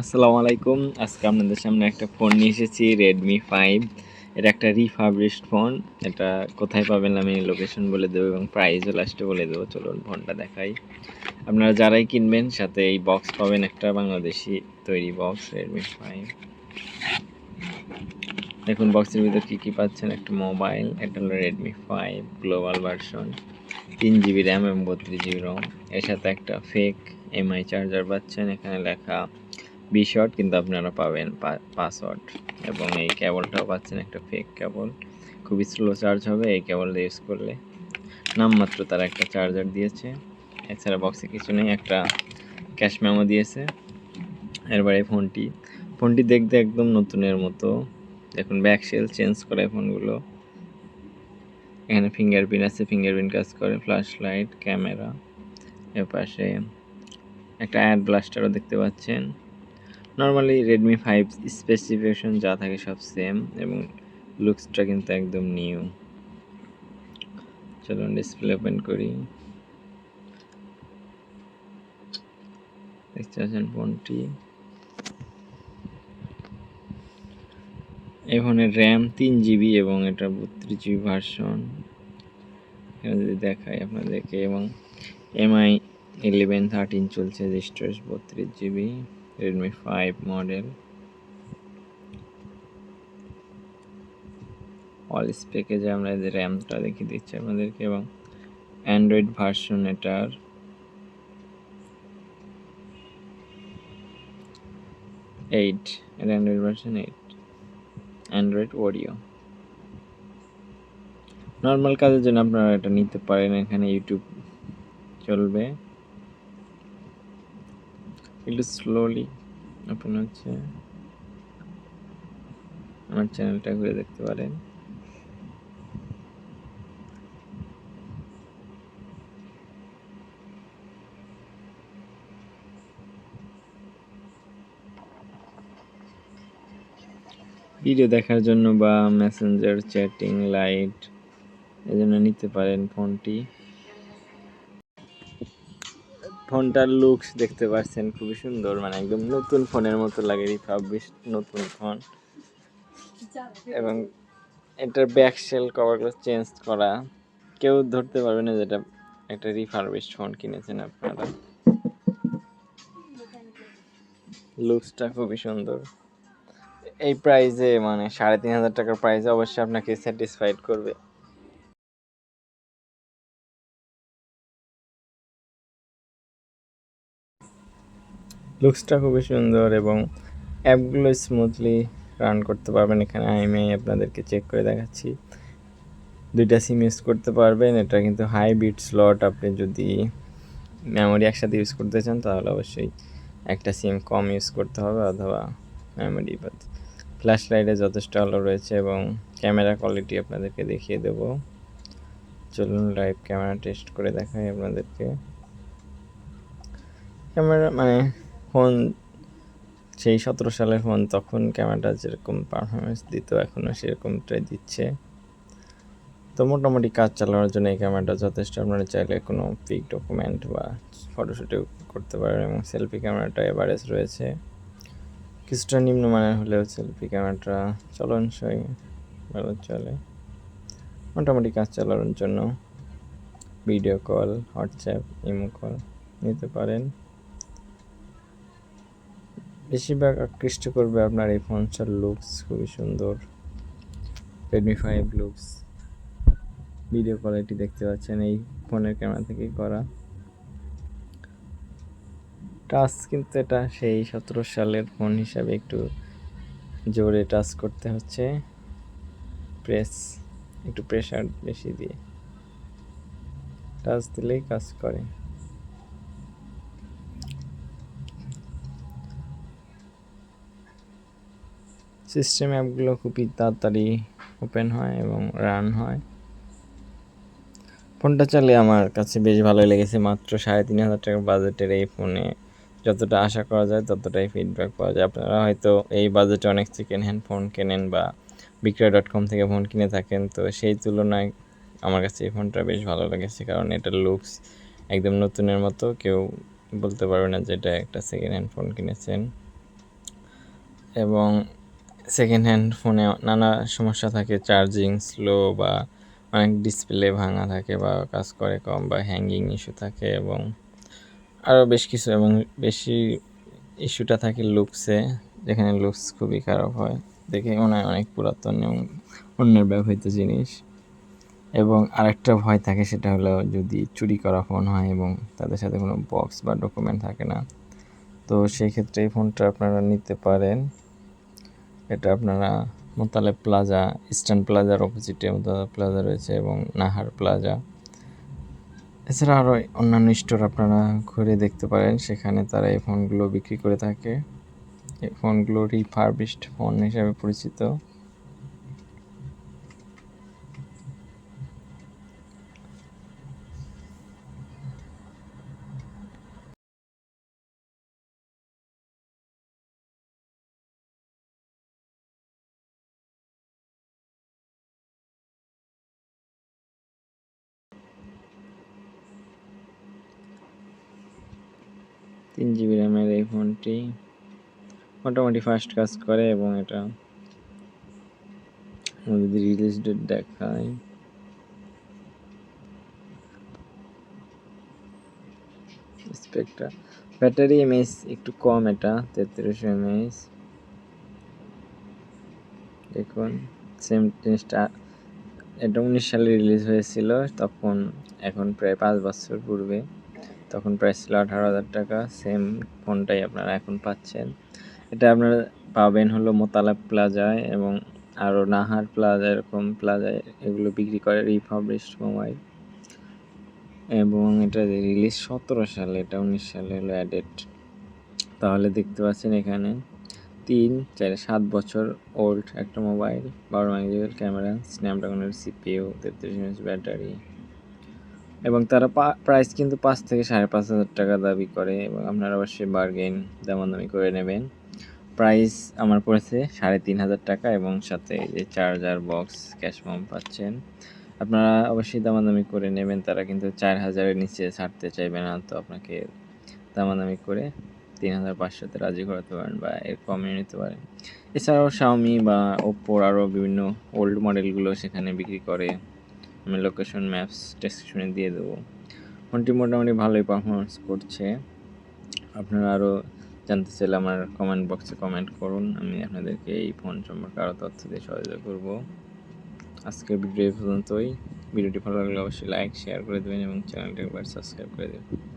আসসালামু আলাইকুম। আজকে আপনাদের সামনে একটা ফোন নিয়ে এসেছি রেডমি ফাইভ এটা একটা রিফাবলিশড ফোন এটা কোথায় পাবেন আমি লোকেশন বলে দেবো এবং প্রাইসও লাস্টে বলে দেবো। চলুন ফোনটা দেখাই। আপনারা যারাই কিনবেন, সাথে এই বক্স পাবেন একটা বাংলাদেশি তৈরি বক্স রেডমি ফাইভ দেখুন বক্সের ভিতর কী কী পাচ্ছেন? একটা মোবাইল এটা হলো রেডমি ফাইভ গ্লোবাল ভার্সন তিন জিবি র্যাম এবং বত্রিশ জিবি রম এর সাথে একটা ফেক এমআই চার্জার পাচ্ছেন। এখানে লেখা বি শর্ট কিন্তু আপনারা পাবেন পাসওয়ার্ড। এবং এই কেবলটাও পাচ্ছেন একটা ফেক কেবল। খুবই স্লো চার্জ হবে এই কেবল ইউজ করলে। নামমাত্র তারা একটা চার্জার দিয়েছে। এছাড়া বক্সে কিছু নেই, একটা ক্যাশ মেমো দিয়েছে। এরপরে এই ফোনটি। ফোনটি দেখতে একদম নতুনের মতো। দেখুন ব্যাক সেল চেঞ্জ করে ফোনগুলো। এখানে ফিঙ্গারপ্রিন্ট আছে ফিঙ্গারপ্রিন্ট কাজ করে ফ্ল্যাশ লাইট ক্যামেরা এর পাশে একটা অ্যাড ব্লাস্টারও দেখতে পাচ্ছেন। নর্মালি রেডমি ফাইভ স্পেসিফিকেশন যা থাকে সব সেম এবং লুকসটা কিন্তু একদম নিউ চলুন ডিসপ্লে ওপেন করি ফোনটি। এই ফোনের র্যাম তিন জিবি এবং এটা বত্রিশ জিবি ভার্সন যদি দেখাই আপনাদেরকে এবং এমআই ইলেভেন থার্টিন চলছে স্টোরেজ বত্রিশ GB Redmi five model all স্পেকেজে আমরা এদের র্যামটা দেখিয়ে দিচ্ছি আপনাদেরকে এবং অ্যান্ড্রয়েড ভার্সন এটার। এইট এটা Android version eight Android audio normal কাজের জন্য আপনারা এটা নিতে পারেন, এখানে ইউটিউব চলবে। একটু স্লোলি ওপেন হচ্ছে। আমার চ্যানেলটা ঘুরে দেখতে পারেন। ভিডিও দেখার জন্য বা মেসেঞ্জার চ্যাটিং লাইট এজন্য নিতে পারেন ফোনটি ফোনটার লুকস দেখতে পাচ্ছেন, খুবই সুন্দর। মানে একদম নতুন ফোনের মতো লাগে রিফাবলিশ নতুন ফোন। এবং এটার ব্যাক সেল কভারগুলো চেঞ্জ করা। কেউ ধরতে পারবে না যেটা একটা রিফারবিশ ফোন কিনেছেন আপনারা। লুকসটা খুবই সুন্দর। এই প্রাইসে মানে সাড়ে তিন হাজার টাকার প্রাইসে অবশ্যই আপনাকে স্যাটিসফাইড করবে। লুকসটা খুবই সুন্দর এবং অ্যাপগুলো স্মুথলি রান করতে পারবেন। এখানে আমি আপনাদেরকে চেক করে দেখাচ্ছি। দুইটা সিম ইউজ করতে পারবেন। এটা কিন্তু হাই বিট স্লট আপনি যদি মেমোরি একসাথে ইউজ করতে চান, তাহলে অবশ্যই একটা সিম কম ইউজ করতে হবে অথবা মেমোরি বাদ। ফ্ল্যাশ লাইটে যথেষ্ট আলো রয়েছে এবং ক্যামেরা কোয়ালিটি আপনাদেরকে দেখিয়ে দেব। চলুন লাইভ ক্যামেরা টেস্ট করে দেখাই আপনাদেরকে। ক্যামেরা মানে ফোন সেই সতেরো সালের ফোন তখন ক্যামেরাটা যেরকম পারফরমেন্স দিত এখনও সেরকমটাই দিচ্ছে। তো মোটামুটি কাজ চালানোর জন্য এই ক্যামেরাটা যথেষ্ট। আপনারা চাইলে কোনো পিক ডকুমেন্ট বা ফটোশ্যুটেও করতে পারেন এবং সেলফি ক্যামেরাটা এভারেজ রয়েছে। কিছুটা নিম্নমানের হলেও সেলফি ক্যামেরাটা চলনসই ভালো চলে। মোটামুটি কাজ চালানোর জন্য video call WhatsApp imo call নিতে পারেন। বেশিরভাগ আকৃষ্ট করবে আপনার এই ফোনটার লুকস খুবই সুন্দর। Redmi five looks video quality দেখতে পাচ্ছেন এই ফোনের ক্যামেরা থেকেই করা। টাচ কিন্তু এটা সেই সতেরো সালের ফোন হিসাবে একটু জোরে টাচ করতে হচ্ছে। প্রেস একটু প্রেশার বেশি দিয়ে। টাচ দিলেই কাজ করে। সিস্টেম অ্যাপগুলো খুবই তাড়াতাড়ি ওপেন হয় এবং রান হয়। ফোনটা চালিয়ে আমার কাছে বেশ ভালোই লেগেছে। মাত্র সাড়ে তিন হাজার টাকার বাজেটের এই ফোনে যতটা আশা করা যায়, ততটাই ফিডব্যাক পাওয়া যায়। আপনারা হয়তো এই বাজেটে অনেক সেকেন্ড হ্যান্ড ফোন কেনেন বা বিক্রয় ডট কম থেকে ফোন কিনে থাকেন, তো সেই তুলনায় আমার কাছে এই ফোনটা বেশ ভালো লেগেছে। কারণ এটার লুকস একদম নতুনের মতো। কেউ বলতে পারবে না যে এটা একটা সেকেন্ড হ্যান্ড ফোন কিনেছেন। এবং সেকেন্ড হ্যান্ড ফোনে নানা সমস্যা থাকে চার্জিং স্লো বা অনেক ডিসপ্লে ভাঙা থাকে বা কাজ করে কম বা হ্যাঙ্গিং ইস্যু থাকে এবং আরও বেশ কিছু এবং বেশি ইস্যুটা থাকে লুকসে যেখানে লুকস খুবই খারাপ হয়। দেখে মনে হয় অনেক পুরাতন এবং অন্যের ব্যবহৃত জিনিস। এবং আরেকটা ভয় থাকে সেটা হলো যদি চুরি করা ফোন হয় এবং তাদের সাথে কোনো বক্স বা ডকুমেন্ট থাকে না। তো সেই ক্ষেত্রে এই ফোনটা আপনারা নিতে পারেন। এটা আপনারা মোতালেব প্লাজা, ইস্টার্ন প্লাজার অপোজিটে মোতালেব প্লাজা রয়েছে এবং নাহার প্লাজা। এছাড়া আরও অন্যান্য স্টোর আপনারা ঘুরে দেখতে পারেন, সেখানে তারা এই ফোনগুলো বিক্রি করে থাকে। এই ফোনগুলো রিফার্বিশড ফোন হিসাবে পরিচিত। তিন জিবি র্যামের এই ফোনটি মোটামুটি ফাস্ট কাজ করে এবং এটা যদি রিলিজ ডেট দেখায়। স্পেকটা ব্যাটারি এমএস একটু কম এটা, তেত্রিশশো এমএস দেখুন সেম জিনিসটা, এটা উনিশ সালে রিলিজ হয়েছিল, তখন, এখন প্রায় পাঁচ বছর পূর্বে। তখন প্রাইস ছিল আঠারো হাজার টাকা। সেম ফোনটাই আপনারা এখন পাচ্ছেন। এটা আপনারা পাবেন হলো মোতালাব প্লাজায় এবং আরও নাহার প্লাজা এরকম প্লাজায় এগুলো বিক্রি করে রিফাবলিশড মোবাইল এবং এটা রিলিজ সতেরো সালে, এটা উনিশ সালে হলো অ্যাডেড তাহলে দেখতে পাচ্ছেন এখানে তিন, চার, সাত বছর ওল্ড একটা মোবাইল বারো ক্যামেরা স্ন্যাপড্রাগনের সিপিইউ তেত্রিশ এমএস ব্যাটারি এবং তারা প্রাইস কিন্তু পাঁচ থেকে সাড়ে পাঁচ হাজার টাকা দাবি করে এবং আপনারা অবশ্যই বার্গেন দামাদামি করে নেবেন। প্রাইস আমার পড়েছে সাড়ে তিন হাজার টাকা এবং সাথে যে চার্জার বক্স ক্যাশ মম পাচ্ছেন। আপনারা অবশ্যই দামাদামি করে নেবেন, তারা কিন্তু চার হাজারের নিচে ছাড়তে চাইবে না, তো আপনাকে দামাদামি করে তিন হাজার পাঁচশোতে রাজি করাতে পারেন বা এর কমে নিতে পারেন। এছাড়াও শাওমি বা ওপ্পোর আরও বিভিন্ন ওল্ড মডেলগুলো সেখানে বিক্রি করে। আমি লোকেশন ম্যাপস ডেসক্রিপশনে দিয়ে দেবো। ফোনটি মোটামুটি ভালোই পারফরমেন্স করছে। আপনারা আরও জানতে চাইলে আমার কমেন্ট বক্সে কমেন্ট করুন। আমি আপনাদেরকে এই ফোন সম্পর্কে আরও তথ্য দিয়ে সহযোগিতা করব। আজকের ভিডিও পর্যন্তই। ভিডিওটি ভালো লাগলে অবশ্যই লাইক শেয়ার করে দেবেন এবং চ্যানেলটি একবার সাবস্ক্রাইব করে দেবেন।